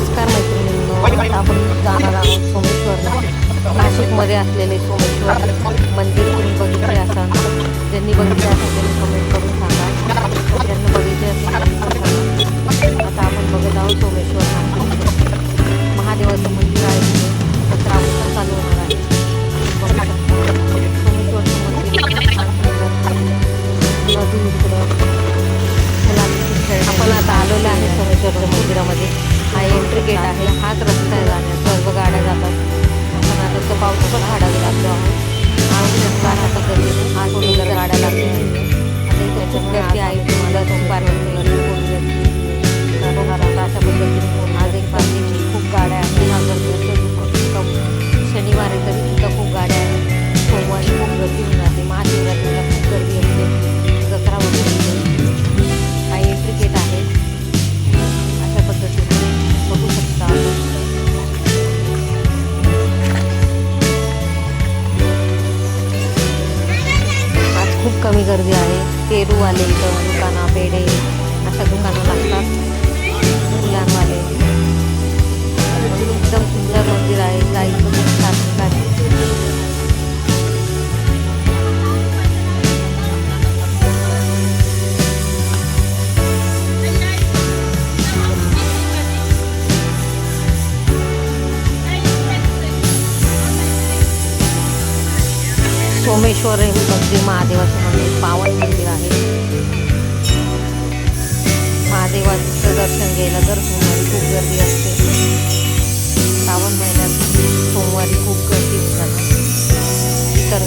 नमस्कार मैत्रिणींनो आपण जाणार आहोत सोमेश्वरला. नाशिकमध्ये असलेले सोमेश्वर मंदिर तुम्ही बघितले असाल. ज्यांनी बघितले असेल त्यांनी कमेंट करून सांगा. ज्यांना बघितले असेल. आता आपण बघत आहोत सोमेश्वर महादेवाचं मंदिर आहे तिथे. तर चालू होणार आहे. सोमेश्वरचं मंदिर. नदी इकडं. आपण आता आलेलो आहे सोमेश्वरच्या मंदिरामध्ये. गेट आहे. हाच रस्ता आहे जाण्याचा. सर्व गाड्या जातात. पण आता तो पावसा पण हाडावे लागलो आहोत रस्ता हा गाड्या लागल्या आणि त्याच्यामुळे गर्दी आहे तुम्हाला आहे पेरूवाले इथं दुकानं पेढे अशा दुकानं लागतात सोमेश्वर महादेवाचं मंदिर पावन मंदिर आहे. महादेवाचं दर्शन घ्यायला दर सोमवारी खूप गर्दी असते श्रावण महिन्यात सोमवारी खूप गर्दी होतात इतर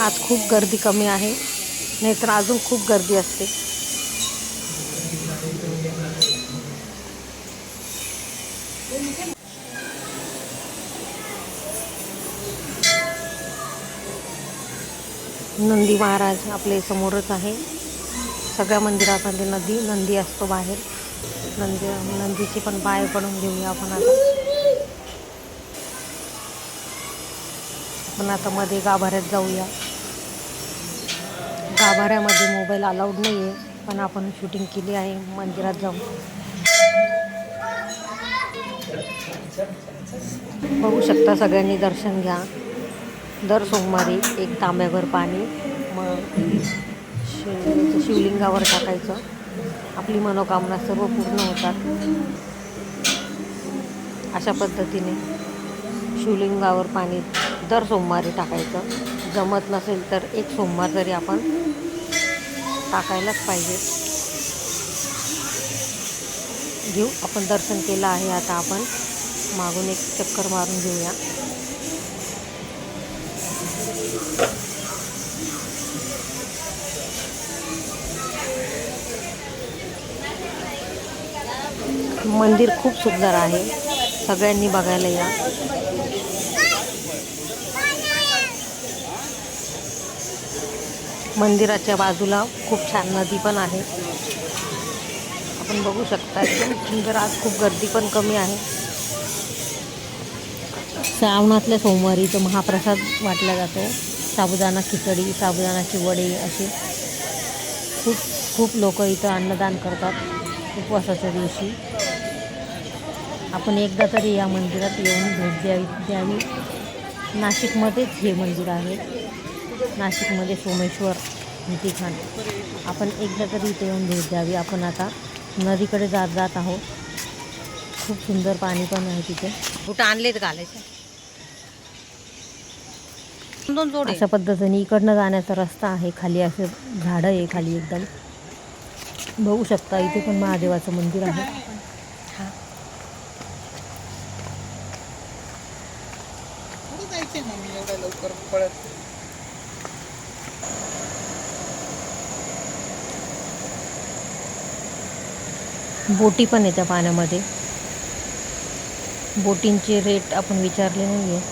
आज खूप गर्दी कमी आहे. नाहीतर अजून खूप गर्दी असते. नंदी महाराज आपले समोरच आहे. सगळ्या मंदिरामध्ये नदी नंदी असतो बाहेर. नंदी नंदीची पण पाय पडून घेऊया आपण आता. आपण आता मध्ये गाभाऱ्यात जाऊया. गाभाऱ्यामध्ये मोबाईल अलाउड नाही आहे पण आपण शूटिंग केली आहे मंदिरात जाऊन. बघू शकता सगळ्यांनी दर्शन घ्या. दर सोमवारी एक तांब्याभर पाणी मग शिव शिवलिंगावर टाकायचं. आपली मनोकामना सर्व पूर्ण होतात. अशा पद्धतीने शिवलिंगावर पाणी दर सोमवारी टाकायचं. जमत नसेल तर एक सोमवार तरी आपण टाकायलाच पाहिजे. घेऊ आपण दर्शन केलं आहे आता आपण मागून एक चक्कर मारून घेऊया. मंदिर खूप सुंदर आहे. सगळ्यांनी बघायला या. मंदिराच्या बाजूला खूप छान नदी पण आहे. आपण बघू शकता एकदम सुंदर आज खूप गर्दी पण कमी आहे. श्रावणातल्या सोमवारी तो महाप्रसाद वाटला जातो. साबुदाणा खिचडी साबुदाणाची वडे असे खूप खूप लोक इथं अन्नदान करतात उपवासाच्या दिवशी. आपण एकदा तरी या मंदिरात येऊन भेट द्यावी द्यावी. नाशिकमध्येच हे मंदिर आहे. नाशिकमध्ये सोमेश्वर ठिकाण आपण एकदा तरी इथे येऊन भेट द्यावी. आपण आता नदीकडे जात जात आहोत. खूप सुंदर पाणी पण आहे तिथे. कुठं आणलेत घालायचे? दोन जोडे. अशा पद्धतीने इकडनं जाण्याचा रस्ता आहे. खाली असं झाडं आहे खाली एकदम. बघू शकता इथे पण महादेवाचं मंदिर आहे. लवकर पळत? बोटी पण आहे त्या पाण्यामध्ये. बोटींचे रेट आपण विचारले नाही आहे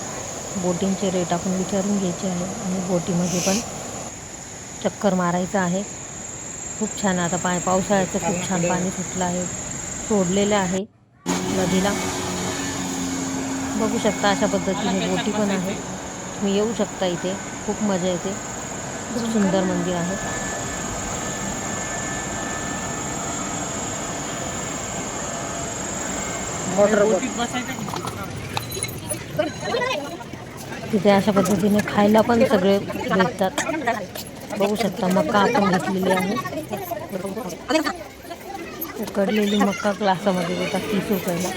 बोटींचे रेट आपण विचारून घ्यायचे आहे. आणि बोटीमध्ये पण चक्कर मारायचं आहे. खूप छान आता पाय पावसाळ्याचं खूप छान पाणी सुटलं आहे. सोडलेलं आहे नदीला. बघू शकता अशा पद्धतीने बोटी पण आहे. तुम्ही येऊ शकता इथे. खूप मजा येते. खूप सुंदर मंदिर आहे. मोटर तिथे अशा पद्धतीने खायला पण सगळे भेटतात. बघू शकता मक्का आपण घेतलेली आहे. उकडलेली मक्का ग्लासामध्ये देतात तीस रुपयाला.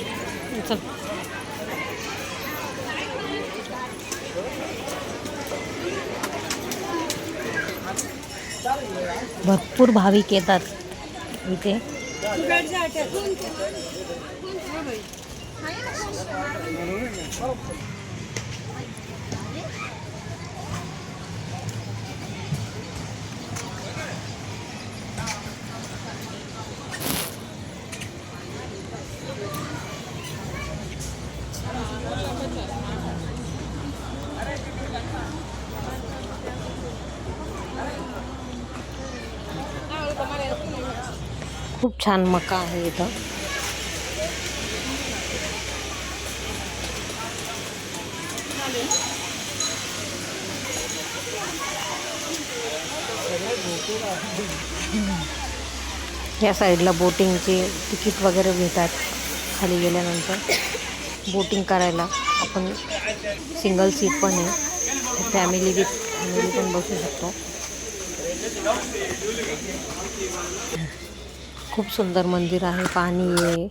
भरपूर भाविक येतात इथे. खूप छान मका आहे इथं. या साईडला बोटिंगचे तिकीट वगैरे घेतात खाली गेल्यानंतर. बोटिंग करायला आपण सिंगल सीट पण आहे. फॅमिली विथ फॅमिली पण बसू शकतो. खूप सुंदर मंदिर आहे पाणी आहे.